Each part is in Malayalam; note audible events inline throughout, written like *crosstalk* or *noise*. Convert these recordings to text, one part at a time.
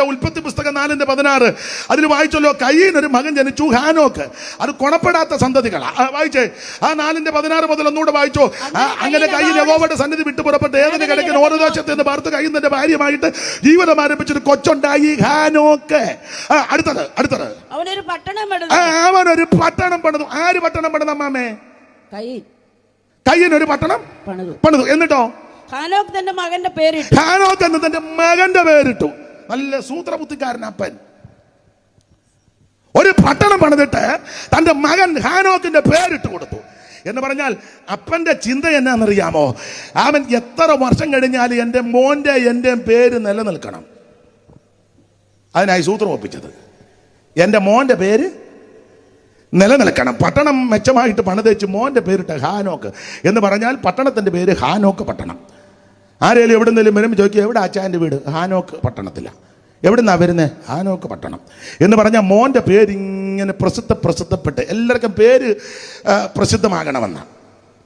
വായിച്ചല്ലോ ഉൽപ്പത്തി പുസ്തകം നാലിന്റെ പതിനാറ്. അതിൽ വായിച്ചല്ലോ കയ്യിൽ ഒരു മകൻ ജനിച്ചു ഹാനോക്ക്. അത് കൊണപ്പെടാത്ത സന്തതികൾ വായിച്ചേ. ആ നാലിന്റെ പതിനാറ് മുതൽ ഒന്നുകൂടെ വായിച്ചോ. അങ്ങനെ കയ്യിൽ യഹോവയുടെ സന്നിധി വിട്ടു പുറപ്പെട്ട് ഏതിന് കിടക്കുന്ന ഓരോ ദേശത്ത് നിന്ന് പാർത്ത് കയ്യിൽ തന്റെ ഭാര്യമായിട്ട് ജീവിതം ആരംഭിച്ചൊരു കൊച്ചുണ്ടായി ഹാനോക്ക്. അടുത്തത് അടുത്തത്. അവനൊരു പട്ടണം പട്ടണം പണിതു. ആര് പട്ടണം പണിത അമ്മാമേ? കയ്യൻ ഒരു പട്ടണം പണിതു. പണിതു. എന്നിട്ടോ? ഹാനോക്ക് തന്റെ മകന്റെ പേരിട്ടു. ഹാനോക്ക് എന്ന് തന്റെ മകന്റെ പേരിട്ടു. നല്ല സൂത്രബുദ്ധിക്കാരൻ അപ്പൻ. ഒരു പട്ടണം പണിതിട്ട് തന്റെ മകൻ ഹാനോക്കിന്റെ പേരിട്ട് കൊടുത്തു. എന്ന് പറഞ്ഞാൽ അപ്പന്റെ ചിന്ത എന്നാണെന്നറിയാമോ? അവൻ എത്ര വർഷം കഴിഞ്ഞാൽ എന്റെ മോന്റെ എന്റെ പേര് നിലനിൽക്കണം. അതിനായി സൂത്രം ഒപ്പിച്ചത്. എന്റെ മോന്റെ പേര് നിലനിൽക്കണം. പട്ടണം മെച്ചമായിട്ട് പണിതേച്ച് മോന്റെ പേരിട്ട് ഹാനോക്ക്. എന്ന് പറഞ്ഞാൽ പട്ടണത്തിന്റെ പേര് ഹാനോക്ക് പട്ടണം. ആരെങ്കിലും എവിടെ നിന്നെങ്കിലും വരുമ്പോൾ ചോദിക്കുക എവിടെ അച്ചാന്റെ വീട്? ഹാനോക്ക് പട്ടണത്തിലാണ് എവിടെ നിന്നാണ് വരുന്നത് ഹാനോക്ക് പട്ടണം. എന്ന് പറഞ്ഞാൽ മോന്റെ പേരിങ്ങനെ പ്രസിദ്ധ പ്രസിദ്ധപ്പെട്ട് എല്ലാവർക്കും പേര് പ്രസിദ്ധമാകണമെന്നാണ്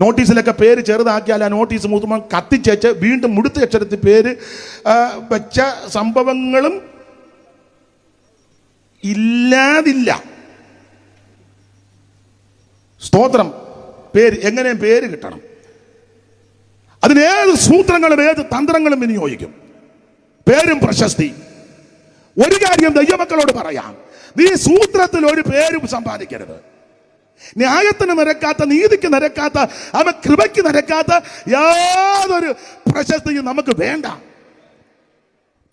നോട്ടീസിലൊക്കെ പേര് ചെറുതാക്കിയാൽ ആ നോട്ടീസ് മൂത്തുമ്പോൾ കത്തിച്ചേച്ച് വീണ്ടും മുടുത്ത അക്ഷരത്തിൽ പേര് വെച്ച സംഭവങ്ങളും ഇല്ലാതില്ല. സ്തോത്രം. പേര് എങ്ങനെയും പേര് കിട്ടണം. അതിന് ഏത് സൂത്രങ്ങളും ഏത് തന്ത്രങ്ങളും വിനിയോഗിക്കും? പേരും പ്രശസ്തി. ഒരു കാര്യം ദൈവമക്കളോട് പറയാം. നീ സൂത്രത്തിൽ ഒരു പേരും സമ്പാദിക്കരുത്. ന്യായത്തിന് നിരക്കാത്ത നീതിക്ക് നിരക്കാത്ത അവ കൃപയ്ക്ക് നിരക്കാത്ത യാതൊരു പ്രശസ്തിയും നമുക്ക് വേണ്ട.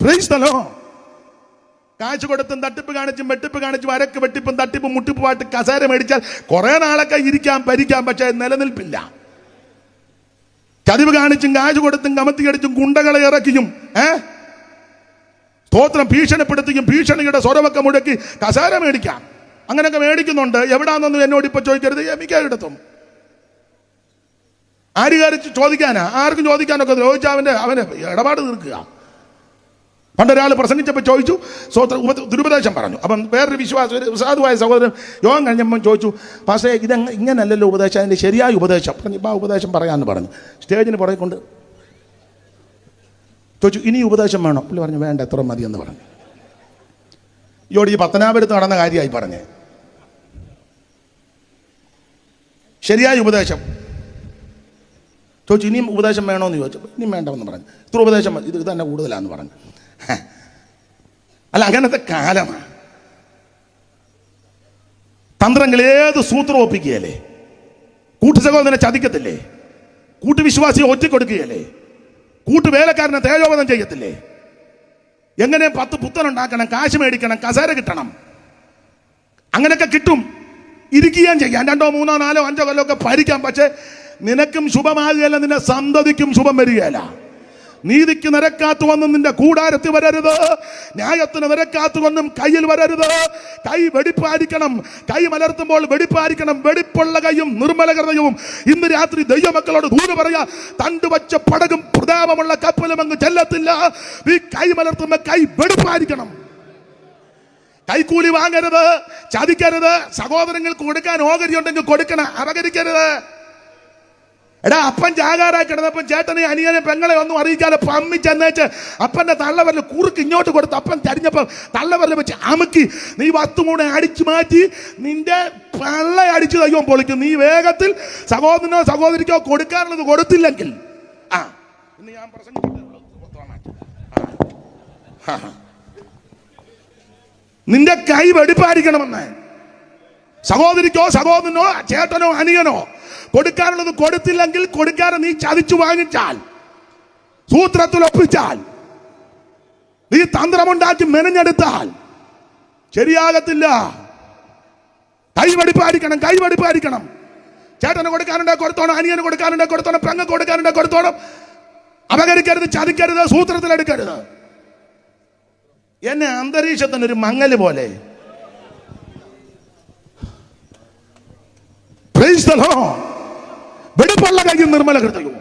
പ്രൈസ്തലോ. കാശ് കൊടുത്തും തട്ടിപ്പ് കാണിച്ചും വെട്ടിപ്പ് കാണിച്ചും അരക്ക് വെട്ടിപ്പും തട്ടിപ്പും മുട്ടിപ്പുമായിട്ട് കസേര മേടിച്ചാൽ കുറെ നാളൊക്കെ ഇരിക്കാം ഭരിക്കാം പക്ഷേ നിലനിൽപ്പില്ല. ചതിവ് കാണിച്ചും കാശ് കൊടുത്തും കമത്തി അടിച്ചും ഗുണ്ടകളെ ഇറക്കിയും ഏ? സ്തോത്രം ഭീഷണിപ്പെടുത്തിയും ഭീഷണിയുടെ സ്വരമൊക്കെ മുടക്കി കസാര മേടിക്കാം. അങ്ങനെയൊക്കെ മേടിക്കുന്നുണ്ട്. എവിടാന്നൊന്നും എന്നോട് ഇപ്പൊ ചോദിക്കരുത്. മിക്കയിടത്തും ആര് കാര്യം ചോദിക്കാനാ? ആർക്കും ചോദിക്കാനൊക്കെ ചോദിച്ചാൽ അവന്റെ അവന്റെ ഇടപാട് തീർക്കുക. പണ്ടൊരാൾ പ്രസംഗിച്ചപ്പോൾ ചോദിച്ചു സ്വോത്ര ഉപ ദുരുപദേശം പറഞ്ഞു. അപ്പം വേറൊരു വിശ്വാസം ഒരു സാധുവായ സഹോദരൻ യോഗം കഴിഞ്ഞപ്പം ചോദിച്ചു പക്ഷേ ഇത് ഇങ്ങനല്ലല്ലോ ഉപദേശം അതിന്റെ ശരിയായ ഉപദേശം. പറഞ്ഞു ഇപ്പം ആ ഉപദേശം പറയാമെന്ന് പറഞ്ഞു. സ്റ്റേജിന് പുറകെ കൊണ്ട് ചോദിച്ചു ഇനി ഉപദേശം വേണോ? പുള്ളി പറഞ്ഞു വേണ്ട എത്ര മതി എന്ന് പറഞ്ഞു. ഇയോട് ഈ പത്തനാപുരത്ത് നടന്ന കാര്യമായി പറഞ്ഞു. ശരിയായ ഉപദേശം. ചോദിച്ചു ഇനിയും ഉപദേശം വേണോ എന്ന് ചോദിച്ചു ഇനിയും വേണ്ടെന്ന് പറഞ്ഞു. ഇത്ര ഉപദേശം. ഇത് തന്നെ കൂടുതലാന്ന് പറഞ്ഞു. *laughs* അല്ല അങ്ങനത്തെ കാലമാണ് തന്ത്രങ്ങൾ ഏത് സൂത്രം ഒപ്പിക്കുകയല്ലേ? കൂട്ടുസഹോദരനെ ചതിക്കത്തില്ലേ? കൂട്ടുവിശ്വാസിയെ ഒറ്റക്കൊടുക്കുകയല്ലേ? കൂട്ടുവേലക്കാരനെ തേജോവധം ചെയ്യത്തില്ലേ? എങ്ങനെ പത്ത് പുത്തനുണ്ടാക്കണം കാശ് മേടിക്കണം കസേര കിട്ടണം? അങ്ങനെയൊക്കെ കിട്ടും. ഇരിക്കുകയും ചെയ്യാം. രണ്ടോ മൂന്നോ നാലോ അഞ്ചോ കൊല്ലമൊക്കെ ഭരിക്കാം. പക്ഷെ നിനക്കും ശുഭമാകുകയല്ല നിന്റെ സന്തതിക്കും ശുഭം വരികയല്ല. നീതിക്ക് നിരക്കാത്തു വന്നും നിന്റെ കൂടാരത്തിൽ വരരുത്. ന്യായത്തിന് നിരക്കാത്തു വന്നും കയ്യിൽ വരരുത്. കൈ വെടിപ്പായിരിക്കണം. കൈ മലർത്തുമ്പോൾ വെടിപ്പായിരിക്കണം. വെടിപ്പുള്ള കൈയും നിർമ്മല ഹൃദയവും ഇന്ന് രാത്രി ദൈവമക്കളോട് ദൂരെ പറയാ തണ്ടുവച്ച പടകും പ്രതാപമുള്ള കപ്പലും അങ്ങ് ചെല്ലത്തില്ല. ഈ കൈ മലർത്തുമ്പോ കൈ വെടിപ്പായിരിക്കണം. കൈക്കൂലി വാങ്ങരുത്. ചതിക്കരുത്. സഹോദരങ്ങൾക്ക് കൊടുക്കാൻ ഓഹരി ഉണ്ടെങ്കിൽ കൊടുക്കണം. അപകരിക്കരുത്. എടാ അപ്പൻ ജാകാറായി കിടന്നപ്പം ചേട്ടനെ അനിയനെ പെങ്ങളെ ഒന്നും അറിയിക്കാതെ പമ്മി ചെന്നേച്ച് അപ്പന്റെ തള്ളവരൽ കുറുക്ക് ഇങ്ങോട്ട് കൊടുത്ത് അപ്പൻ ചരിഞ്ഞപ്പം തള്ളവരൽ വെച്ച് അമുക്കി നീ വത്തുമൂടെ അടിച്ചു മാറ്റി നിന്റെ പള്ള അടിച്ചു കഴിയുമ്പോൾ പൊളിക്കും. നീ വേഗത്തിൽ സഹോദരനോ സഹോദരിക്കോ കൊടുക്കാറുള്ളത് കൊടുത്തില്ലെങ്കിൽ. ആ ഇന്ന് ഞാൻ. നിന്റെ കൈ വെടിപ്പായിരിക്കണമെന്ന്. സഹോദരിക്കോ സഹോദരനോ ചേട്ടനോ അനിയനോ കൊടുക്കാനുള്ളത് കൊടുത്തില്ലെങ്കിൽ കൊടുക്കാതെ നീ ചതിച്ചു വാങ്ങിച്ചാൽ സൂത്രത്തിൽ ഒപ്പിച്ചാൽ നീ തന്ത്രമുണ്ടാക്കി മെനഞ്ഞെടുത്താൽ ശരിയാകത്തില്ല. കൈവടിപ്പായിരിക്കണം കൈവടിപ്പായിരിക്കണം ചേട്ടന് കൊടുക്കാനുണ്ടെ കൊടുത്തോണം അനിയന് കൊടുക്കാനുണ്ടെ കൊടുത്തോണം പെങ്ങ് കൊടുക്കാനുണ്ടെ കൊടുത്തോണം. അപകരിക്കരുത് ചതിക്കരുത് സൂത്രത്തിലെടുക്കരുത് എന്നെ അന്തരീക്ഷത്തിന് ഒരു മങ്ങൽ പോലെ. Praise the Lord. വെടുപ്പുള്ള കാര്യം നിർമ്മല ഹൃദയവും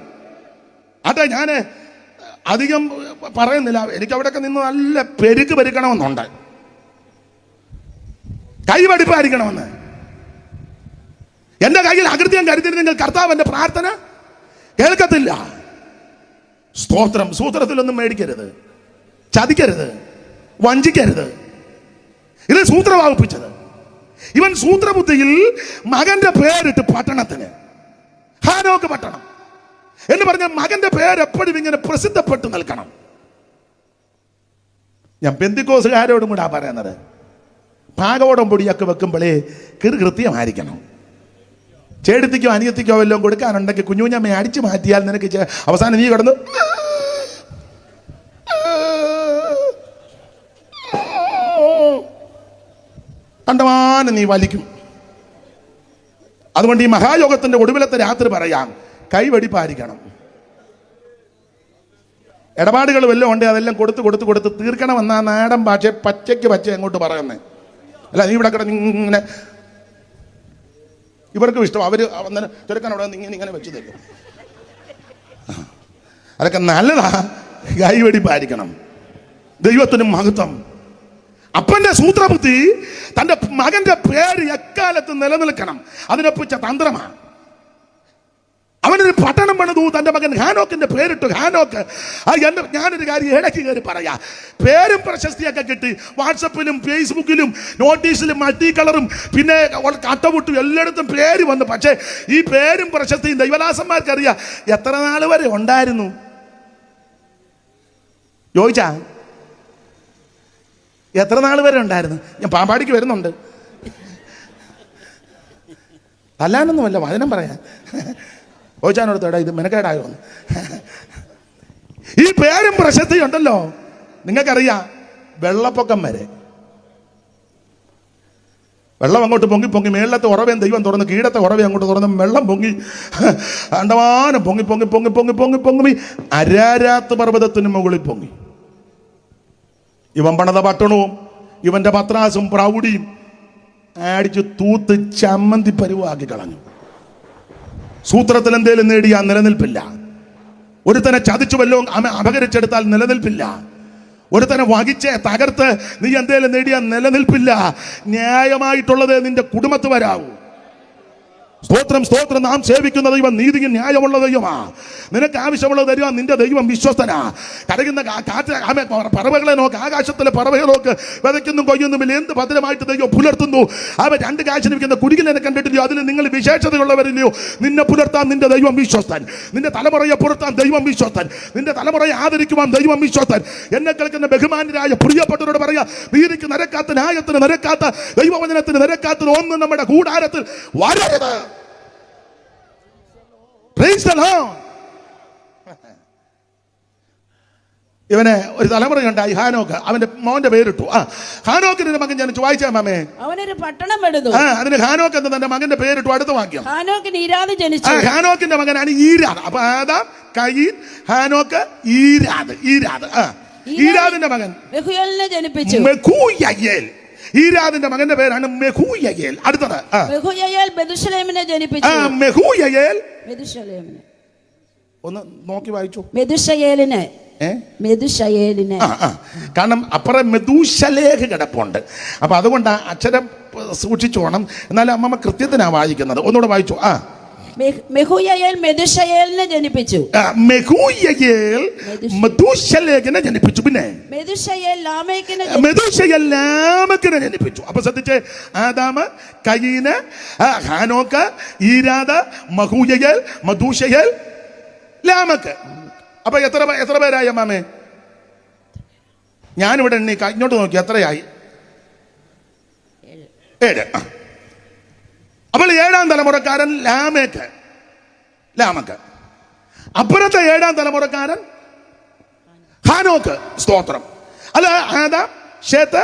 അതെ ഞാൻ അധികം പറയുന്നില്ല. എനിക്ക് അവിടെയൊക്കെ നിന്ന് നല്ല പെരുക്ക് പെരുക്കണമെന്നുണ്ട്. കൈവടിപ്പായിരിക്കണമെന്ന്. എന്റെ കയ്യിൽ അകൃത്യം കരുതിരുന്നെങ്കിൽ കർത്താവ് എന്റെ പ്രാർത്ഥന കേൾക്കത്തില്ല. സ്തോത്രം. സൂത്രത്തിലൊന്നും മേടിക്കരുത്. ചതിക്കരുത്. വഞ്ചിക്കരുത്. ഇത് സൂത്രവാപിച്ചത് ഇവൻ സൂത്രബുദ്ധിയിൽ മകന്റെ പേരിട്ട് പട്ടണത്തിന്. ഹാനോക്ക് പട്ടണം എന്ന് പറഞ്ഞ മകന്റെ പേര് എപ്പോഴും ഇങ്ങനെ പ്രസിദ്ധപ്പെട്ട് നിൽക്കണം. ഞാൻ പെന്തിക്കോസുകാരോടും കൂടാ പറയുന്നത്. ഭാഗവടം പൊടിയൊക്കെ വെക്കുമ്പോഴേ കിറു കൃത്യമായിരിക്കണം. ചേടത്തിക്കോ അനിയത്തിക്കോ വല്ലതും കൊടുക്കാനുണ്ടെങ്കിൽ കുഞ്ഞുഞ്ഞമ്മയെ അടിച്ചു മാറ്റിയാൽ നിനക്ക് അവസാനം നീ കിടന്നു. കണ്ടമാനം നീ വലിക്കും. അതുകൊണ്ട് ഈ മഹായോഗത്തിന്റെ ഒടുവിലത്തെ രാത്രി പറയാം കൈവടിപ്പായിരിക്കണം ഇടപാടുകൾ വല്ലതും ഉണ്ട് അതെല്ലാം കൊടുത്ത് കൊടുത്ത് കൊടുത്ത് തീർക്കണമെന്നാ നാടൻ ഭാഷ പച്ചയ്ക്ക് പച്ച അങ്ങോട്ട് പറയുന്നത് അല്ല നീ ഇവിടെ കിടന്ന് ഇങ്ങനെ ഇവർക്കും ഇഷ്ടം. അവർ അന്നേരം അവിടെ ഇങ്ങനെ ഇങ്ങനെ വെച്ച് തരും. അതൊക്കെ നല്ലതാ. കൈവടിപ്പായിരിക്കണം ദൈവത്തിന് മഹത്വം. അപ്പന്റെ സൂത്രബുദ്ധി തന്റെ മകന്റെ പേര് എക്കാലത്ത് നിലനിൽക്കണം. അതിനൊപ്പിച്ച തന്ത്രമാണ് അവനൊരു പട്ടണം പണിതു തന്റെ മകൻ ഹാനോക്കിന്റെ പേരിട്ടു. ഹാനോക്ക് ആ എന്റെ ഞാനൊരു കാര്യം ഇടയ്ക്ക് കയറി പറയാ. പേരും പ്രശസ്തിയൊക്കെ കിട്ടി. വാട്സപ്പിലും ഫേസ്ബുക്കിലും നോട്ടീസിലും മൾട്ടി കളറും പിന്നെ കട്ടവിട്ടും എല്ലായിടത്തും പേര് വന്നു. പക്ഷേ ഈ പേരും പ്രശസ്തിയും ദൈവദാസന്മാർക്കറിയാം എത്ര നാൾ വരെ ഉണ്ടായിരുന്നു? ചോദിച്ചാ എത്ര നാൾ വരെ ഉണ്ടായിരുന്നു? ഞാൻ പാമ്പാടിക്ക് വരുന്നുണ്ട്. അല്ലാനൊന്നുമല്ല വചനം പറയാൻ. ചോദിച്ചാനോട് എടാ ഇത് മെനക്കേടായോ? ഈ പേരും പ്രശസ്തിയുണ്ടല്ലോ. നിങ്ങൾക്കറിയാം വെള്ളപ്പൊക്കം വരെ. വെള്ളം അങ്ങോട്ട് പൊങ്ങി പൊങ്ങി മേളത്തെ ഉറവയും ദൈവം തുറന്ന് കീഴത്തെ ഉറവയും അങ്ങോട്ട് തുറന്ന് വെള്ളം പൊങ്ങി അണ്ടമാനം പൊങ്ങി പൊങ്ങി പൊങ്ങി പൊങ്ങി പൊങ്ങി പൊങ്ങി അരാരാത്ത് പർവതത്തിന് മുകളിൽ പൊങ്ങി. ഇവൻ പണത പട്ടണവും ഇവന്റെ പത്രാസും പ്രൗഢിയും അടിച്ച് തൂത്ത് ചമ്മന്തി പരുവാക്കി കളഞ്ഞു. സൂത്രത്തിൽ എന്തേലും നേടിയാൽ നിലനിൽപ്പില്ല. ഒരുത്തനെ ചതിച്ചു വല്ലതും അപകരിച്ചെടുത്താൽ നിലനിൽപ്പില്ല. ഒരുത്തനെ വഹിച്ച് തകർത്ത് നീ എന്തേലും നേടിയാൽ നിലനിൽപ്പില്ല. ന്യായമായിട്ടുള്ളത് നിന്റെ കുടുംബത്ത് വരാവൂ. സ്തോത്രം സ്തോത്രം. നാം സേവിക്കുന്ന ദൈവം നീതിയും ന്യായമുള്ള ദൈവമാ നിനക്ക് ആവശ്യമുള്ള ദൈവം നിന്റെ ദൈവം വിശ്വസ്തനാ. കരയുന്ന കാ- കാറ്റ് പറവകളെ നോക്ക് ആകാശത്തിലെ പറവകളെ നോക്ക്. വിതയ്ക്കുന്നു കൊയ്യുന്നുമില്ല എന്ത് ഭദ്രമായിട്ട് ദൈവം പുലർത്തുന്നു. അവ രണ്ട് കാഴ്ച നിൽക്കുന്ന കുരുകിലെ കണ്ടിട്ടില്ലയോ? അതിൽ നിങ്ങൾ വിശേഷതയുള്ളവരില്ലയോ? നിന്നെ പുലർത്താൻ നിന്റെ ദൈവം വിശ്വസ്തൻ. നിന്റെ തലമുറയെ പുലർത്താൻ ദൈവം വിശ്വസ്തൻ. നിന്റെ തലമുറയെ ആദരിക്കുവാൻ ദൈവം വിശ്വസ്തൻ. എന്നെ കേൾക്കുന്ന ബഹുമാനരായ പ്രിയപ്പെട്ടവരോട് പറയാ നീതിക്ക് നിരക്കാത്ത ന്യായത്തിന് നിരക്കാത്ത ദൈവവചനത്തിന് നിരക്കാത്തത് ഒന്നും നമ്മുടെ കൂടാരത്തിൽ വരരുത്. Praise the ഒരു തലമുറ തലമുറയുണ്ടായി ഹാനോക്ക്. അവന്റെ മോന്റെ പേരിട്ടു. ആ ഹാനോക്കിന്റെ മകൻ ഞാൻ ചോദിച്ചാ മാമേ? അവനൊരു പട്ടണം എടുത്തു ആ അതിന് ഹാനോക്ക് എന്ന് തന്റെ മകന്റെ പേരിട്ടു അടുത്ത വാക്യം. ഹാനോക്കിന് ഇരാത് ആ ജനിച്ചു. ഹാനോക്കിന്റെ മകനാണ് ഈരാത്. അപ്പൊ ആദാം കയ്യിൽ ഹാനോക്ക് ഈരാത് ഈരാത്. ആ ഈരാദിന്റെ മകൻ. ജനിപ്പിച്ചു. ഈരാദിന്റെ മകന്റെ പേരാണ് മെഹൂയയേൽ. അടുത്തത് ജനിപ്പിച്ചു. മെഹൂയയേൽ. ഒന്ന് നോക്കി വായിച്ചു. മെതുഷയേലിനെ മെതുഷയേലിനെ കാരണം അപ്പുറം മെതുശലേഖ കിടപ്പുണ്ട്. അപ്പൊ അതുകൊണ്ട് അച്ഛനെ സൂക്ഷിച്ചു പോകണം എന്നാലും അമ്മമ്മ കൃത്യത്തിനാണ് വായിക്കുന്നത്. ഒന്നുകൂടെ വായിച്ചു. ആ. മെഹുയയേൽ ജനിപ്പിച്ചു. മെഹൂയയേൽ പിന്നെ? ലാമേക്കിനെ ലാമക്കിനെ ജനിപ്പിച്ചു. അപ്പൊ ശ്രദ്ധിച്ച്. ആദാമ് കയീന് ഹാനോക്ക് ഈരാദ മഹൂയയേൽ മധൂശയേൽ ലാമക്ക്. അപ്പൊ എത്ര എത്ര പേരായി അമ്മാമേ? ഞാനിവിടെ എണ്ണി ക- ഇങ്ങോട്ട് നോക്കി. എത്രയായി? ഏഴ്. ആ. അപ്പോൾ ഏഴാം തലമുറക്കാരൻ ലാമേക്ക് ലാമക്ക്. അപ്പുറത്തെ ഏഴാം തലമുറക്കാരൻ ഹാനോക്ക്. സ്തോത്രം. അല്ല ഹാദ ഷേത്ത്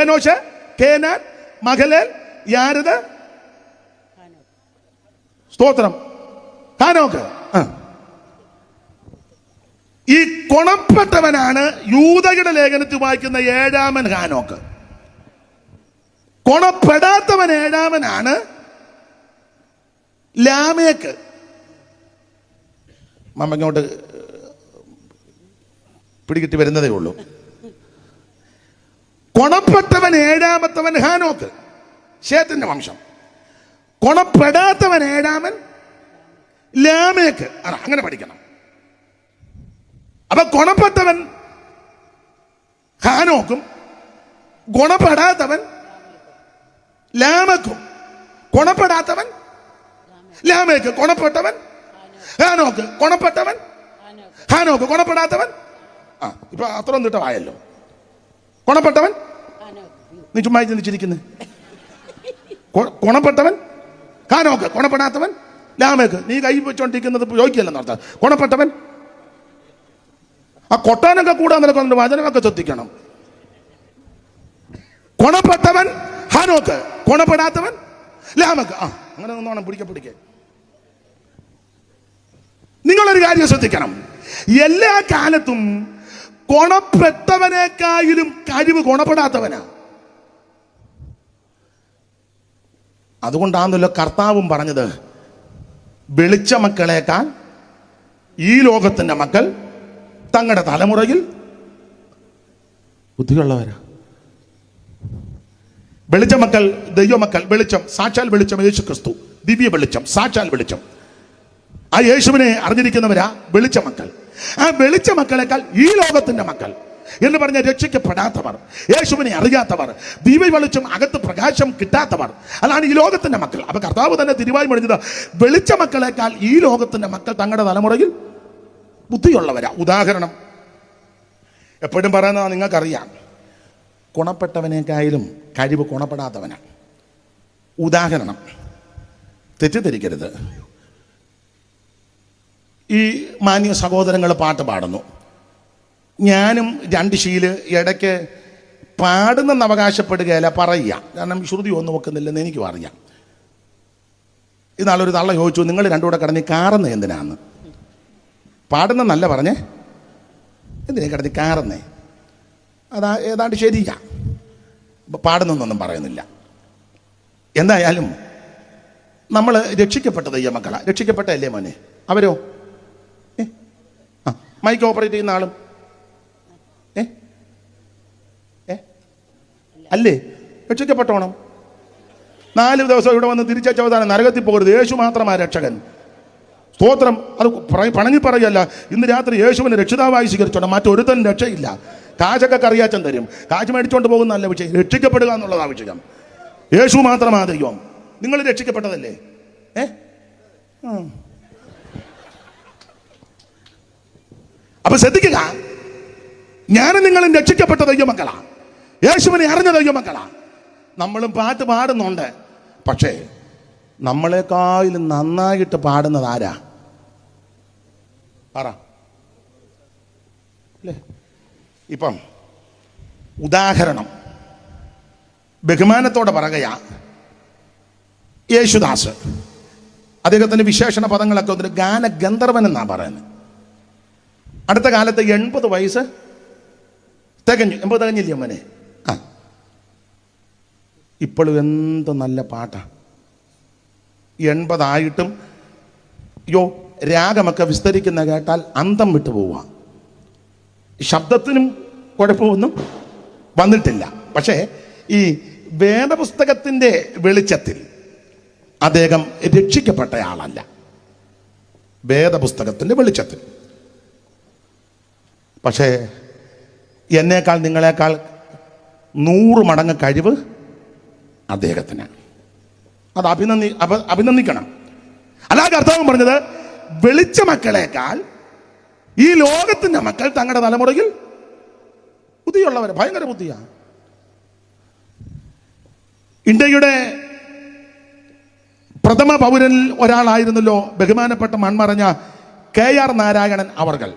ഏനോഷ് കേനാൻ മഹലേൽ യാരത് സ്തോത്രം. ഹാനോക്ക്. ഈ കൊണപ്പെട്ടവനാണ് യൂതയുടെ ലേഖനത്തിൽ വായിക്കുന്ന ഏഴാമൻ ഹാനോക്ക്. കൊണപ്പെടാത്തവൻ ഏഴാമനാണ് ലാമേക്ക് മമ്മ ഇങ്ങോട്ട് പിടികിട്ടി വരുന്നതേ ഉള്ളൂ. കൊണപ്പെട്ടവൻ ഏഴാമത്തവൻ ഹാനോക്ക്. ക്ഷേത്രന്റെ വംശം. കൊണപ്പെടാത്തവൻ ഏഴാമൻ ലാമേക്ക് അങ്ങനെ പഠിക്കണം. അപ്പൊ കൊണപ്പെട്ടവൻ ഹാനോക്കും ഗുണപ്പെടാത്തവൻ ലാമക്കും. ഗുണപ്പെടാത്തവൻ ലാമേക്ക് കൊണപ്പെട്ടവൻ? ഹാനോക്ക് കൊണപ്പെട്ടവൻ? ഹാനോക്ക് കൊണപ്പെടാത്തവൻ? ആ ഇപ്പൊ അത്ര ഒന്നിട്ട് ആയല്ലോ. കൊണപ്പെട്ടവൻ? നീ ചുമ്മാ ചിന്തിച്ചിരിക്കുന്നത് കൊണപ്പെട്ടവൻ? ഹാനോക്ക് കൊണപ്പെടാത്തവൻ? ലാമേക്ക് നീ കൈ വെച്ചോണ്ടിരിക്കുന്നത് ചോദിക്കല്ലെന്ന് അർത്ഥം. കൊണപ്പെട്ടവൻ? ആ കൊട്ടാനൊക്കെ കൂടാൻ നിനക്കൊന്നിട്ട് വചനമൊക്കെ ശ്രദ്ധിക്കണം. കൊണപ്പെട്ടവൻ? ഹാനോക്ക് കൊണപ്പെടാത്തവൻ? ലാമക്ക് ആ. അങ്ങനെ നിന്നോണം പിടിക്ക പിടിക്കേ. നിങ്ങളൊരു കാര്യം ശ്രദ്ധിക്കണം. എല്ലാ കാലത്തും ഗുണപ്പെട്ടവനേക്കായാലും കഴിവ് ഗുണപ്പെടാത്തവനാ. അതുകൊണ്ടാണല്ലോ കർത്താവും പറഞ്ഞത് വെളിച്ച മക്കളേക്കാൾ ഈ ലോകത്തിന്റെ മക്കൾ തങ്ങളുടെ തലമുറയിൽ ബുദ്ധിയുള്ളവരാ. വെളിച്ച മക്കൾ ദൈവമക്കൾ വെളിച്ചം സാക്ഷാൽ വെളിച്ചം യേശു ക്രിസ്തു ദിവ്യ വെളിച്ചം സാക്ഷാൽ വെളിച്ചം. ആ യേശുവിനെ അറിഞ്ഞിരിക്കുന്നവരാ വെളിച്ചമക്കൾ ആ വെളിച്ചമക്കളെക്കാൾ ഈ ലോകത്തിന്റെ മക്കൾ എന്ന് പറഞ്ഞ രക്ഷിക്കപ്പെടാത്തവർ യേശുവിനെ അറിയാത്തവർ ദിവ്യ വെളിച്ചം അകത്ത് പ്രകാശം കിട്ടാത്തവർ അതാണ് ഈ ലോകത്തിന്റെ മക്കൾ. അപ്പൊ കർത്താവ് തന്നെ തിരുവായി പറഞ്ഞത് വെളിച്ച മക്കളെക്കാൾ ഈ ലോകത്തിന്റെ മക്കൾ തങ്ങളുടെ തലമുറയിൽ ബുദ്ധിയുള്ളവരാ. ഉദാഹരണം എപ്പോഴും പറയുന്നത് നിങ്ങൾക്കറിയാം ഗുണപ്പെട്ടവനേക്കായാലും കഴിവ് ഗുണപ്പെടാത്തവനാണ് ഉദാഹരണം തെറ്റിദ്ധരിക്കരുത്. ഈ മാന്യ സഹോദരങ്ങൾ പാട്ട് പാടുന്നു. ഞാനും രണ്ട് ശീൽ ഇടയ്ക്ക് പാടുന്നെന്ന് അവകാശപ്പെടുകയല്ല പറയുക. കാരണം ശ്രുതി ഒന്നും വെക്കുന്നില്ലെന്ന് എനിക്കും അറിയാം ഇന്നാളൊരു തള്ള ചോദിച്ചു നിങ്ങൾ രണ്ടും കൂടെ കിടന്ന് കാറുന്ന എന്തിനാന്ന്? പാടുന്നെന്നല്ല പറഞ്ഞേ. എന്തിനാ കിടന്ന് കാറുന്നേ? അതാ ഏതാണ്ട് ശരിയാ. പാടുന്നൊന്നും പറയുന്നില്ല. എന്തായാലും നമ്മൾ രക്ഷിക്കപ്പെട്ടത് രക്ഷിക്കപ്പെട്ട ദൈവമക്കളാ രക്ഷിക്കപ്പെട്ടല്ലേ മോനെ? അവരോ? ഏ? മൈക്ക് ഓപ്പറേറ്റ് ചെയ്യുന്ന ആളും. ഏ? ഏ? അല്ലേ? രക്ഷിക്കപ്പെട്ടോണം. നാല് ദിവസം ഇവിടെ വന്ന് തിരിച്ച അവതാരം നരകത്തിൽ പോകരുത്. യേശു മാത്രമാ രക്ഷകൻ. സ്തോത്രം. അത് പണങ്ങി പറയല്ല ഇന്ന് രാത്രി യേശുവിനെ രക്ഷിതാവായി സ്വീകരിച്ചോണം. മറ്റൊരുത്തൻ രക്ഷയില്ല. കാശൊക്കെ കറിയാച്ചൻ തരും. കാശ് മേടിച്ചോണ്ട് പോകുന്നതല്ല വിഷയം. രക്ഷിക്കപ്പെടുക എന്നുള്ളതാ വിഷയം. യേശു മാത്രം ദൈവം നിങ്ങൾ രക്ഷിക്കപ്പെട്ടതല്ലേ? ഏ. അപ്പൊ ശ്രദ്ധിക്കുക. ഞാനും നിങ്ങളും രക്ഷിക്കപ്പെട്ട ദൈവമക്കളാ. യേശുവിനെ അറിഞ്ഞ ദൈവമക്കളാ. നമ്മളും പാട്ട് പാടുന്നുണ്ട്. പക്ഷേ നമ്മളെക്കാളും നന്നായിട്ട് പാടുന്നത് ആരാ? പറ. അല്ലേ? ഇപ്പം ഉദാഹരണം. ബഹുമാനത്തോടെ പറയുകയാ യേശുദാസ്. അദ്ദേഹത്തിന്റെ വിശേഷണ പദങ്ങളൊക്കെ ഒരു ഗാനഗന്ധർവൻ എന്നാണ് പറയുന്നത് അടുത്ത കാലത്ത് എൺപത് വയസ്സ് തികഞ്ഞു. എൺപത് തികഞ്ഞില്ലേ അമ്മനെ ആ. ഇപ്പോഴും എന്ത് നല്ല പാട്ടാണ് എൺപതായിട്ടും യോ രാഗമൊക്കെ വിസ്തരിക്കുന്ന കേട്ടാൽ അന്തം വിട്ടു പോവുക ശബ്ദത്തിനും കുഴപ്പമൊന്നും വന്നിട്ടില്ല. പക്ഷേ ഈ വേദപുസ്തകത്തിന്റെ വെളിച്ചത്തിൽ അദ്ദേഹം രക്ഷിക്കപ്പെട്ടയാളല്ല. വേദപുസ്തകത്തിന്റെ വെളിച്ചത്തിൽ. പക്ഷേ എന്നേക്കാൾ നിങ്ങളെക്കാൾ നൂറ് മടങ്ങ് കഴിവ് അദ്ദേഹത്തിന്. അത് അഭിനന്ദി അഭിനന്ദിക്കണം. അല്ലാതെ കർത്താവ് പറഞ്ഞത് വെളിച്ച മക്കളെക്കാൾ ഈ ലോകത്തിന്റെ മക്കൾ തങ്ങളുടെ തലമുറയിൽ ബുദ്ധിയുള്ളവർ ഭയങ്കര ബുദ്ധിയാണ് ഇന്ത്യയുടെ പ്രഥമ പൗരനിൽ ഒരാളായിരുന്നല്ലോ ബഹുമാനപ്പെട്ട മൺമറഞ്ഞ കെ ആർ നാരായണൻ അവർകൾ.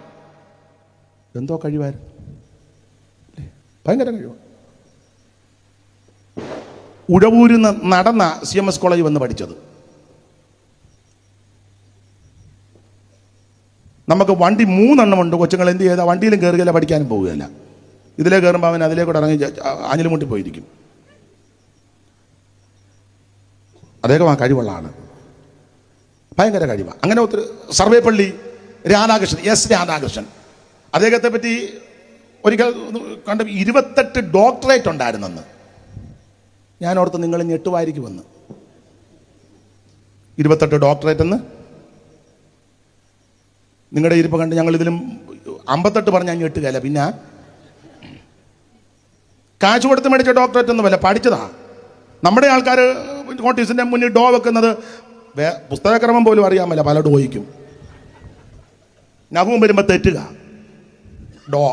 എന്തോ കഴിവായിരുന്നു ഭയങ്കര കഴിവ്. ഉഴവൂരിൽ നിന്ന് നടന്ന സി എം എസ് കോളേജ് വന്ന് പഠിച്ചത്. നമുക്ക് വണ്ടി മൂന്നെണ്ണം ഉണ്ട്. കൊച്ചുങ്ങൾ എന്ത് ചെയ്താൽ വണ്ടിയിലും കയറുകയില്ല പഠിക്കാനും പോവുകയില്ല. ഇതിലേ കയറുമ്പോൾ അവൻ അതിലേ കൂടെ ഇറങ്ങി അനിലുമുട്ടി പോയിരിക്കും. അദ്ദേഹം ആ കഴിവുള്ള ആൾ ഭയങ്കര കഴിവാണ് അങ്ങനെ ഒത്തിരി സർവേപ്പള്ളി രാധാകൃഷ്ണൻ എസ് രാധാകൃഷ്ണൻ. അദ്ദേഹത്തെ പറ്റി ഒരിക്കൽ കണ്ട ഇരുപത്തെട്ട് ഡോക്ടറേറ്റ് ഉണ്ടായിരുന്നെന്ന്. ഞാൻ ഓർത്ത് നിങ്ങൾ ഞെട്ടുമായിരിക്കുമെന്ന് ഇരുപത്തെട്ട് ഡോക്ടറേറ്റ് എന്ന്? നിങ്ങളുടെ ഇരിപ്പ് കണ്ട് ഞങ്ങൾ ഇതിലും അമ്പത്തെട്ട് പറഞ്ഞാൽ ഞെട്ടുകയല്ല പിന്നെ കാശ് കൊടുത്ത് മേടിച്ച ഡോക്ടറേറ്റ് ഒന്നുമല്ല പഠിച്ചതാ. നമ്മുടെ ആൾക്കാർ നോട്ടീസിന്റെ മുന്നിൽ ഡോ വെക്കുന്നത് പുസ്തകക്രമം പോലും അറിയാമല്ല പല ഡോയ്ക്കും നഖവും വരുമ്പോൾ തെറ്റുക. ഡോ.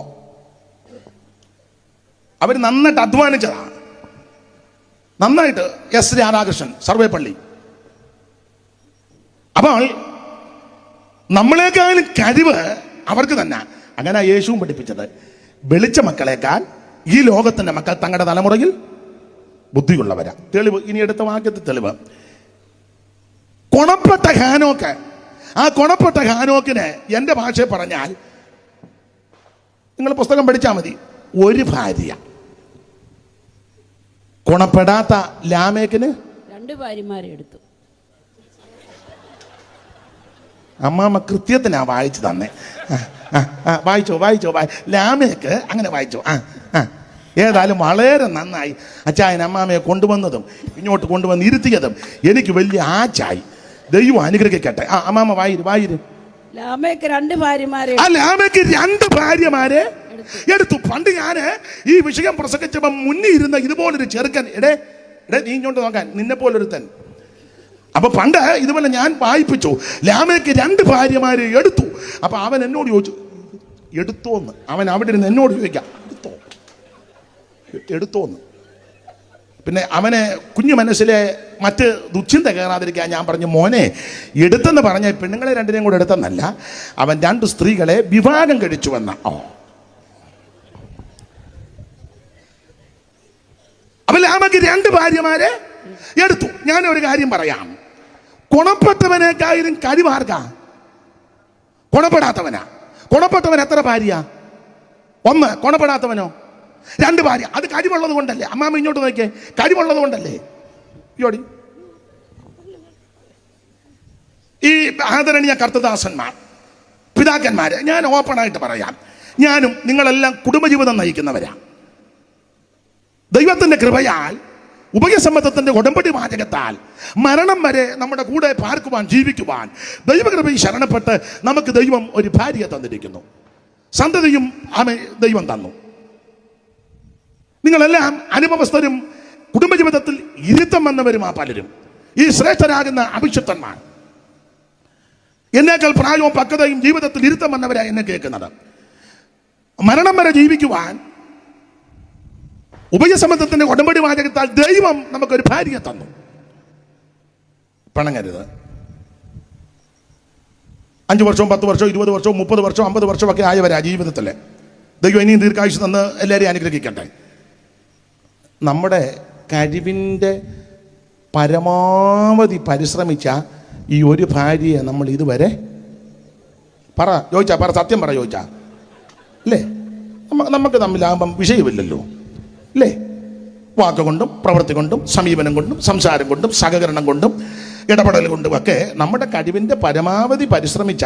അവർ നന്നായിട്ട് അധ്വാനിച്ചതാണ് നന്നായിട്ട് എസ് രാധാകൃഷ്ണൻ സർവേപ്പള്ളി. അപ്പോൾ നമ്മളെക്കാളും കഴിവ് അവർക്ക് തന്നെ. അങ്ങനെ യേശുവും പഠിപ്പിച്ചത്. വെളിച്ച മക്കളെക്കാൾ ഈ ലോകത്തിന്റെ മക്കൾ തങ്ങളുടെ തലമുറയിൽ ബുദ്ധിയുള്ളവരാ. തെളിവ് ഇനി എടുത്ത വാക്യത്തിൽ തെളിവ്. കൊണപ്പെട്ട ഹാനോക്ക് ആ കൊണപ്പെട്ട ഹാനോക്കിന് എന്റെ ഭാഷ പറഞ്ഞാൽ നിങ്ങൾ പുസ്തകം പഠിച്ചാൽ മതി. ഒരു ഭാര്യ ഗുണപ്പെടാത്ത ലാമേക്കിന് രണ്ട് ഭാര്യമാരെ എടുത്തു. അമ്മാമ്മ കൃത്യത്തിനാ വായിച്ചു തന്നെ. വായിച്ചോ വായിച്ചോ വായി ലാമേക്ക് അങ്ങനെ വായിച്ചോ. ആ ഏതായാലും വളരെ നന്നായി അച്ചായൻ അമ്മാമയെ കൊണ്ടുവന്നതും ഇങ്ങോട്ട് കൊണ്ടുവന്ന് ഇരുത്തിയതും എനിക്ക് വലിയ ആച്ചായി ദൈവം അനുഗ്രഹിക്കട്ടെ. ആ അമ്മാമ്മ വായിര് വായിര്. ലാമയ്ക്ക് രണ്ട് ഭാര്യമാരെ ആ ലാമയ്ക്ക് രണ്ട് ഭാര്യമാരെ എടുത്തു. പണ്ട് ഞാൻ ഈ വിഷയം പ്രസംഗിച്ചപ്പോ മുന്നേ ഇരുന്ന ഇതുപോലൊരു ചെറുക്കൻ എടേ എടേ നീ ഇങ്ങോട്ട് നോക്കാൻ നിന്നെ പോലൊരുത്തൻ. അപ്പൊ പണ്ട് ഇതുപോലെ ഞാൻ വായിപ്പിച്ചു. ലാമയ്ക്ക് രണ്ട് ഭാര്യമാരെ എടുത്തു. അപ്പൊ അവൻ എന്നോട് ചോദിച്ചു എടുത്തോന്ന്? അവൻ അവിടെ ഇരുന്ന് എന്നോട് ചോദിക്കാം. എടുത്തോന്ന്. പിന്നെ അവനെ കുഞ്ഞു മനസ്സിലെ മറ്റ് ദുശ്ചിന്ത കയറാതിരിക്കാൻ ഞാൻ പറഞ്ഞു മോനെ എടുത്തെന്ന് പറഞ്ഞ പെണ്ണുങ്ങളെ രണ്ടിനെയും കൂടെ എടുത്തെന്നല്ല. അവൻ രണ്ട് സ്ത്രീകളെ വിവാഹം കഴിച്ചുവെന്ന ഓ ലാമക്ക് രണ്ട് ഭാര്യമാരെ എടുത്തു. ഞാൻ ഒരു കാര്യം പറയാം. ഗുണപ്പെട്ടവനേക്കായാലും കഴിവാർക്കാ ഗുണപ്പെടാത്തവനാ ഗുണപ്പെട്ടവൻ എത്ര ഭാര്യ ഒന്ന് ഗുണപ്പെടാത്തവനോ രണ്ട് ഭാര്യ. അത് കരിമുള്ളത് കൊണ്ടല്ലേ? അമ്മാമ്മ ഇങ്ങോട്ട് നോക്കിയേ. കരിമുള്ളത് കൊണ്ടല്ലേ? യോടി ഈ ആദരണീയ കർത്തദാസന്മാർ പിതാക്കന്മാരെ ഞാൻ ഓപ്പണായിട്ട് പറയാം. ഞാനും നിങ്ങളെല്ലാം കുടുംബജീവിതം നയിക്കുന്നവരാ. ദൈവത്തിന്റെ കൃപയാൽ ഉഭയസമ്മതത്തിന്റെ ഉടമ്പടി വാചകത്താൽ മരണം വരെ നമ്മുടെ കൂടെ പാർക്കുവാൻ ജീവിക്കുവാൻ ദൈവകൃപയിൽ ശരണപ്പെട്ട് നമുക്ക് ദൈവം ഒരു ഭാര്യയെ തന്നിരിക്കുന്നു. സന്തതിയും ആമെ ദൈവം തന്നു. നിങ്ങളെല്ലാം അനുഭവസ്ഥരും കുടുംബജീവിതത്തിൽ ഇരുത്തം വന്നവരും ആ പലരും. ഈ ശ്രേഷ്ഠരാകുന്ന അഭിഷിക്തന്മാർ എന്നേക്കാൾ പ്രായവും പക്വതയും ജീവിതത്തിൽ ഇരുത്തം വന്നവരാണ് എന്നെ കേൾക്കുന്നത്. മരണം വരെ ജീവിക്കുവാൻ ഉഭയസമ്മതത്തിന്റെ ഉടമ്പടി വാചകത്താൽ ദൈവം നമുക്കൊരു ഭാര്യയെ തന്നു. പണങ്ങരുത്. അഞ്ച് വർഷവും പത്ത് വർഷവും ഇരുപത് വർഷവും മുപ്പത് വർഷവും അമ്പത് വർഷവും ഒക്കെ ആയവരാ ജീവിതത്തിൽ ദൈവം ഇനിയും ദീർഘായുസ് തന്ന് എല്ലാവരെയും അനുഗ്രഹിക്കട്ടെ. നമ്മുടെ കഴിവിന്റെ പരമാവധി പരിശ്രമിച്ച ഈ ഒരു ഭാര്യയെ നമ്മൾ ഇതുവരെ പറ ചോദിച്ചാ പറ സത്യം പറ ചോദിച്ചാ. അല്ലേ? നമുക്ക് തമ്മിലാകുമ്പം വിഷയമില്ലല്ലോ. അല്ലേ? വാക്കുകൊണ്ടും പ്രവൃത്തി കൊണ്ടും സമീപനം കൊണ്ടും സംസാരം കൊണ്ടും സഹകരണം കൊണ്ടും ഇടപെടൽ കൊണ്ടും ഒക്കെ നമ്മുടെ കഴിവിന്റെ പരമാവധി പരിശ്രമിച്ച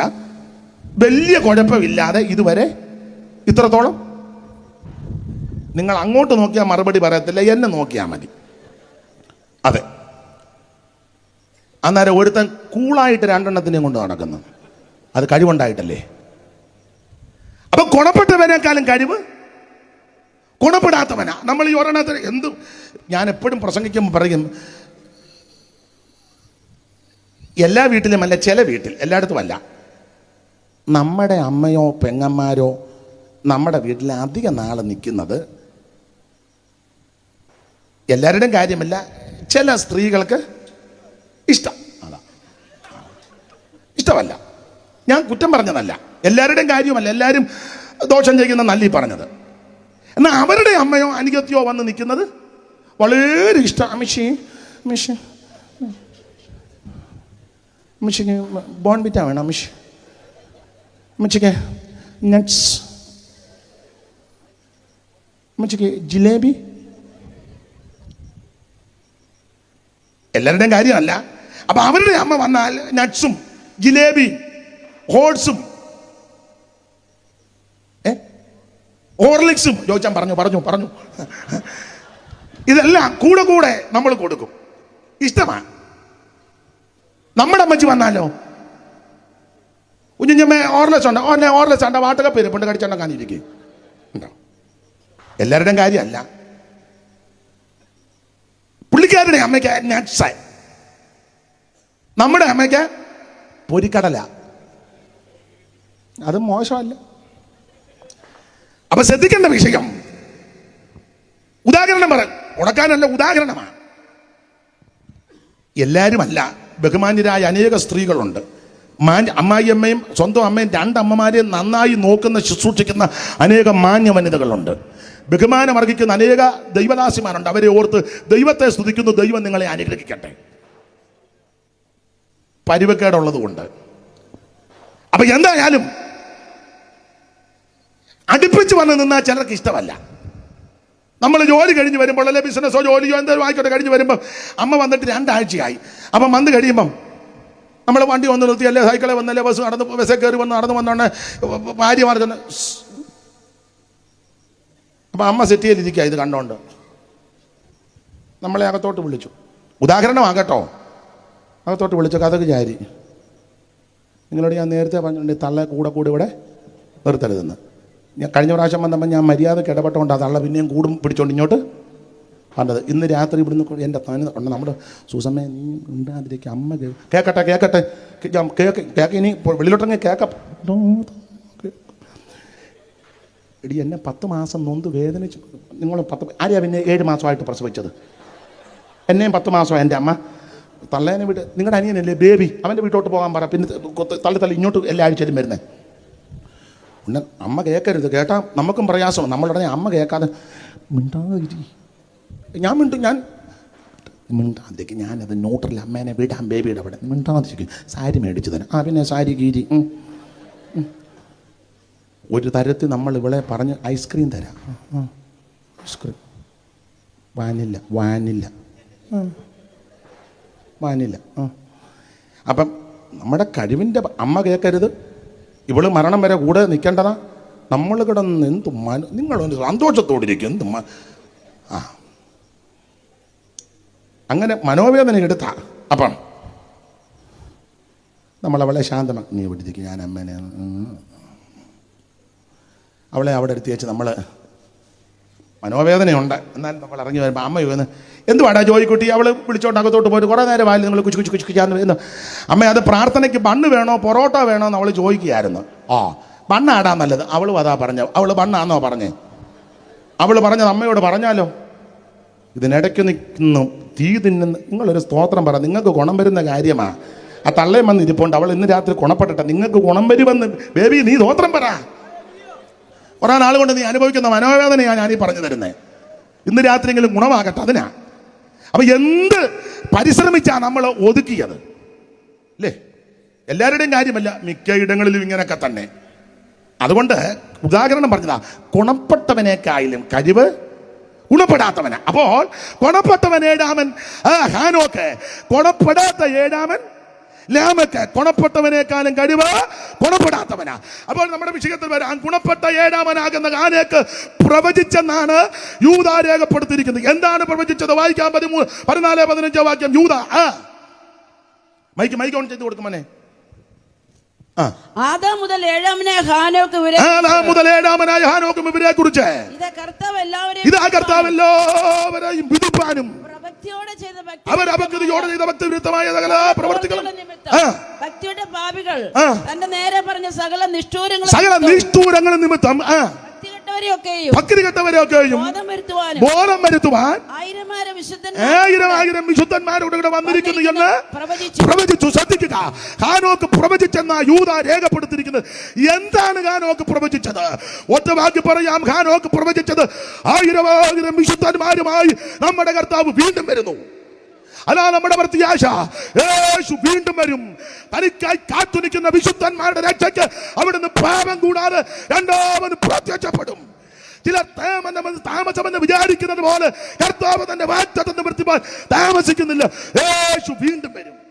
വലിയ കുഴപ്പമില്ലാതെ ഇതുവരെ ഇത്രത്തോളം നിങ്ങൾ അങ്ങോട്ട് നോക്കിയാൽ മറുപടി പറയത്തില്ല എന്നെ നോക്കിയാൽ മതി. അതെ. അന്നേരം ഒരുത്തൻ കൂളായിട്ട് രണ്ടെണ്ണത്തിനെയും കൊണ്ട് നടക്കുന്നു. അത് കഴിവുണ്ടായിട്ടല്ലേ? അപ്പൊ ഗുണപ്പെട്ടവനേക്കാളും കഴിവ്? ഗുണപ്പെടാത്തവനാ. നമ്മൾ ഈ ഒരെണ്ണത്തിന് എന്ത് ഞാൻ എപ്പോഴും പ്രസംഗിക്കുമ്പോൾ പറയും എല്ലാ വീട്ടിലും അല്ല ചില വീട്ടിൽ എല്ലായിടത്തും അല്ല. നമ്മുടെ അമ്മയോ പെങ്ങന്മാരോ നമ്മുടെ വീട്ടിൽ അധിക നാൾ നിൽക്കുന്നത് എല്ലാവരുടെയും കാര്യമല്ല ചില സ്ത്രീകൾക്ക് ഇഷ്ടം. അതാ. ഇഷ്ടമല്ല. ഞാൻ കുറ്റം പറഞ്ഞതല്ല. എല്ലാവരുടെയും കാര്യമല്ല. എല്ലാവരും ദോഷം ചെയ്യുന്ന നല്ലി പറഞ്ഞത്. എന്നാൽ അവരുടെ അമ്മയോ അനുഗത്യോ വന്ന് നിൽക്കുന്നത് വളരെ ഇഷ്ടം. അമിഷി അമിഷി അമിഷിക്ക് ബോൺബിറ്റ വേണം അമിഷ് അമ്മച്ചിക്ക് നട്ട്സ് അമ്മച്ചിക്ക് ജിലേബി. എല്ലാവരുടെയും കാര്യമല്ല. അപ്പൊ അവരുടെ അമ്മ വന്നാൽ നട്ട്സും ജിലേബി ഹോൾസും ഓർലിക്സും ചോദിച്ചാൻ പറഞ്ഞു പറഞ്ഞു പറഞ്ഞു. ഇതെല്ലാം കൂടെ കൂടെ നമ്മൾ കൊടുക്കും. ഇഷ്ടമാണ്. നമ്മുടെ അമ്മച്ചി വന്നാലോ? കുഞ്ഞുഞ്ഞമ്മ ഓർലെസ് ഉണ്ട്? ഓന്നെ ഓർലെസ് ഉണ്ട്? വാട്ടക പേര് പെണ്ണ് കടിച്ചുണ്ടാക്കാനിരിക്കും ഉണ്ടോ? എല്ലാവരുടെയും കാര്യമല്ല. നിങ്ങളുടെ അമ്മയ്ക്ക് നമ്മുടെ അമ്മയ്ക്ക് പൊരിക്കടല. അത് മോശമല്ല. അപ്പൊ ശ്രദ്ധിക്കേണ്ട വിഷയം. ഉദാഹരണം പറ ഉടക്കാനല്ല ഉദാഹരണമാണ്. എല്ലാവരുമല്ല ബഹുമാന്യരായ അനേക സ്ത്രീകളുണ്ട്. മാന്യ അമ്മായിയമ്മയും സ്വന്തം അമ്മയും രണ്ടമ്മമാരെയും നന്നായി നോക്കുന്ന ശുശ്രൂഷിക്കുന്ന അനേകം മാന്യ വനിതകളുണ്ട് ബഹുമാനം അർഹിക്കുന്ന അനേക ദൈവദാസിമാരുണ്ട്. അവരെ ഓർത്ത് ദൈവത്തെ സ്തുതിക്കുന്നു ദൈവം നിങ്ങളെ അനുഗ്രഹിക്കട്ടെ. പരിവക്കേടുള്ളത് കൊണ്ട് അപ്പൊ എന്തായാലും അടുപ്പിച്ച് വന്ന് നിന്നാൽ ചിലർക്ക് ഇഷ്ടമല്ല. നമ്മൾ ജോലി കഴിഞ്ഞ് വരുമ്പോൾ അല്ലെ ബിസിനസ്സോ ജോലിയോ എന്തോ ആയിക്കോട്ടെ കഴിഞ്ഞ് വരുമ്പോൾ അമ്മ വന്നിട്ട് രണ്ടാഴ്ചയായി. അപ്പം വന്ന് കഴിയുമ്പം നമ്മൾ വണ്ടി വന്ന് നിർത്തി അല്ലേ സൈക്കിളെ വന്നല്ലേ ബസ് നടന്ന് ബസ്സിൽ കയറി വന്ന് നടന്ന് വന്നോണ്ട് ഭാര്യമാർ പറഞ്ഞു അപ്പം അമ്മ സെറ്റ് ചെയ്തിരിക്കുക ഇത് കണ്ടോണ്ട്. നമ്മളെ അകത്തോട്ട് വിളിച്ചു. ഉദാഹരണമാകട്ടോ. അകത്തോട്ട് വിളിച്ചു കഥക്ക് ചാരി നിങ്ങളോട് ഞാൻ നേരത്തെ പറഞ്ഞിട്ടുണ്ട് തള്ള കൂടെ കൂടെ ഇവിടെ നിർത്തരുതെന്ന്. ഞാൻ കഴിഞ്ഞ പ്രാവശ്യം വന്നപ്പോൾ ഞാൻ മര്യാദ ഇടപെട്ടുകൊണ്ട് ആ തള്ള പിന്നെയും കൂടും പിടിച്ചോണ്ട് ഇങ്ങോട്ട് പറഞ്ഞത് ഇന്ന് രാത്രി ഇവിടുന്ന് എന്റെ തന്നെ ഉണ്ട് നമ്മുടെ സുസമ്മ നീ ഉണ്ടാതിരിക്കുക അമ്മ കേൾക്കട്ടെ കേൾക്കട്ടെ കേക്ക് കേക്ക് ഇനി വെളിയിലോട്ടങ്ങ് കേക്ക എടി എന്നെ പത്ത് മാസം നൊന്ത് വേദനിച്ച് നിങ്ങൾ പത്ത് ആരെയാ പിന്നെ ഏഴ് മാസമായിട്ട് പ്രസവിച്ചത്? എന്നെയും പത്ത് മാസമായി എന്റെ അമ്മ. തള്ളേനെ വിട്ട് നിങ്ങളുടെ അനിയനല്ലേ? ബേബി. അവന്റെ വീട്ടോട്ട് പോകാൻ പറ. പിന്നെ തള്ളി തള്ളി ഇങ്ങോട്ട് എല്ലാ ആഴ്ചയിലും വരുന്നത് പിന്നെ അമ്മ കേൾക്കരുത് കേട്ടാൽ നമുക്കും പ്രയാസമാണ്. നമ്മളുടനെ അമ്മ കേൾക്കാതെ മിണ്ടാതിരി. ഞാൻ മിണ്ടും ഞാൻ മിണ്ടാതിരിക്കും. ഞാനത് ന്യൂട്രൽ അമ്മേനെ വിടാം ബേബിയുടെ അവിടെ. മിണ്ടാതിരിക്കും. സാരി മേടിച്ചു തരാം. ആ പിന്നെ സാരി കീരി. ഒരു തരത്തിൽ നമ്മൾ ഇവളെ പറഞ്ഞ് ഐസ്ക്രീം തരാം. ഐസ്ക്രീം വാനില്ല വാനില്ല വാനില്ല അപ്പം നമ്മുടെ കഴിവിന്റെ അമ്മ കേൾക്കരുത്. ഇവൾ മരണം വരെ കൂടെ നിൽക്കേണ്ടതാ. നമ്മൾ കിടന്ന് എന്ത് മന നിങ്ങളൊന്ന് സന്തോഷത്തോടിരിക്കും. എന്ത് ആ. അങ്ങനെ മനോവേദന എടുത്ത. അപ്പം നമ്മളവളെ ശാന്തമാക്കി നീ ഇവിടെ ഞാൻ അമ്മേനെ. അവളെ അവിടെ എടുത്തി വെച്ച് നമ്മൾ മനോവേദനയുണ്ട്. എന്നാലും നമ്മൾ ഇറങ്ങി വരുമ്പോൾ അമ്മ ചോദിക്കുന്നു എന്തുവാടാ ജോലിക്കുട്ടി അവൾ വിളിച്ചോണ്ട് അകത്തോട്ട് പോയിട്ട് കുറേ നേരം ആയാലും നിങ്ങൾ കുച്ചു കുച്ചു കുച്ചു കുച്ചാന്ന് വരുന്നു അമ്മ അത് പ്രാർത്ഥനയ്ക്ക് ബണ്ണ് വേണോ പൊറോട്ട വേണോ എന്ന് അവൾ ചോദിക്കുകയായിരുന്നു. ആ ബണ്ണാടാ നല്ലത്. അവളും അതാ പറഞ്ഞു അവൾ ബണ്ണാന്നോ പറഞ്ഞേ? അവൾ പറഞ്ഞത് അമ്മയോട് പറഞ്ഞാലോ? ഇതിനിടയ്ക്ക് നിൽക്കുന്നു തീ തിന്നുന്ന നിങ്ങളൊരു സ്തോത്രം പറ നിങ്ങൾക്ക് ഗുണം വരുന്ന കാര്യമാണ് ആ തള്ളയും വന്ന് ഇരിപ്പുണ്ട്. അവൾ ഇന്ന് രാത്രി ഗുണപ്പെട്ടിട്ട് നിങ്ങൾക്ക് ഗുണം വരുമെന്ന് ബേബി നീ സ്തോത്രം പറ. കുറേ നാൾ കൊണ്ട് നീ അനുഭവിക്കുന്ന മനോവേദനയാണ് ഞാൻ ഈ പറഞ്ഞു തരുന്നത് ഇന്ന് രാത്രിയെങ്കിലും ഗുണമാകട്ടെ അതിനാ. അപ്പൊ എന്ത് പരിശ്രമിച്ചാ നമ്മൾ ഒതുക്കിയത്? അല്ലേ എല്ലാവരുടെയും കാര്യമല്ല മിക്ക ഇടങ്ങളിലും ഇങ്ങനെയൊക്കെ തന്നെ. അതുകൊണ്ട് ഉദാഹരണം പറഞ്ഞതാ ഗുണപ്പെട്ടവനേക്കായാലും കഴിവ് ഗുണപ്പെടാത്തവനാ. അപ്പോൾ ഗുണപ്പെട്ടവൻ ഏഴാമൻ? ഹാനോക്ക്. ഗുണപ്പെടാത്ത ഏഴാമൻ ലാമക്ക് ഗുണപ്പെട്ടവനേക്കാളും കഴിവ് ഗുണപ്പെടാത്തവനാ. അപ്പോൾ നമ്മുടെ വിഷയത്തിൽ വരാൻ ഗുണപ്പെട്ട ഏഴാമനാകുന്ന ആനേക്ക് പ്രവചിച്ചെന്നാണ് യൂത രേഖപ്പെടുത്തിയിരിക്കുന്നത്. എന്താണ് പ്രവചിച്ചത്? വായിക്കാൻ പതിമൂന്ന് പതിനാല് പതിനഞ്ചോ വാക്യം. യൂത മൈക്ക് മൈക്ക് ഓൺ ചെയ്ത് കൊടുക്കുമനെ ആദാം മുതൽ ഏഴാമനായ ഹാനോക്ക് ഇവരെ ആദാം മുതൽ ഏഴാമനായ ഹാനോക്കും ഇവരെ കുറിച്ച്. ഇത് കർത്താവ് എല്ലാവരെയും ഇതാ കർത്താവ് എല്ലാവരെയും വിധിപ്പാനും ഭക്തിയോടെ ചെയ്ത ഭക്തി അവർ അപകൃതിയോടെ ചെയ്ത ഭക്തി വിരുദ്ധമായ സകല പ്രവർത്തികളും. ഭക്തിയുടെ പാപികൾ തന്റെ നേരെ പറഞ്ഞ സകല നിഷ്ഠൂരങ്ങൾ സകല നിഷ്ഠൂരങ്ങൾ നിമിത്തം ഭക്തി കെട്ടവരെയൊക്കെയും ബോധം വരുത്തുവാൻ ആയിരം ആയിരം വിശുദ്ധന്മാരോട് ഇവിടെ വന്നിരിക്കുന്നു എന്ന് പ്രവചിച്ചു. പ്രവചിച്ചു. ശ്രദ്ധിക്കുക. ഹാനോക്ക് പ്രവചിച്ചെന്ന യൂത രേഖപ്പെടുത്തിയിരിക്കുന്നത് എന്താണ് ഹാനോക്ക് പ്രവചിച്ചത്? ഒറ്റ വാക്ക് പറയാം. ഹാനോക്ക് പ്രവചിച്ചത് ആയിരം ആയിരം വിശുദ്ധന്മാരുമായി നമ്മുടെ കർത്താവ് വീണ്ടും വരുന്നു. അതാ നമ്മുടെ പ്രത്യാശ യേശു വീണ്ടും വരും. തനിക്കായി കാത്തുനിൽക്കുന്ന വിശുദ്ധന്മാരുടെ രക്ഷയ്ക്ക് അവിടുന്ന് പാപം കൂടാതെ രണ്ടാമത് പ്രത്യക്ഷപ്പെടും. ചില താമസമെന്ന് താമസമെന്ന് വിചാരിക്കുന്നത് പോലെ കർത്താവ് തന്റെ വാറ്റത്ത് നിവർത്തിപ്പാൻ താമസിക്കുന്നില്ല. യേശു വീണ്ടും വരും.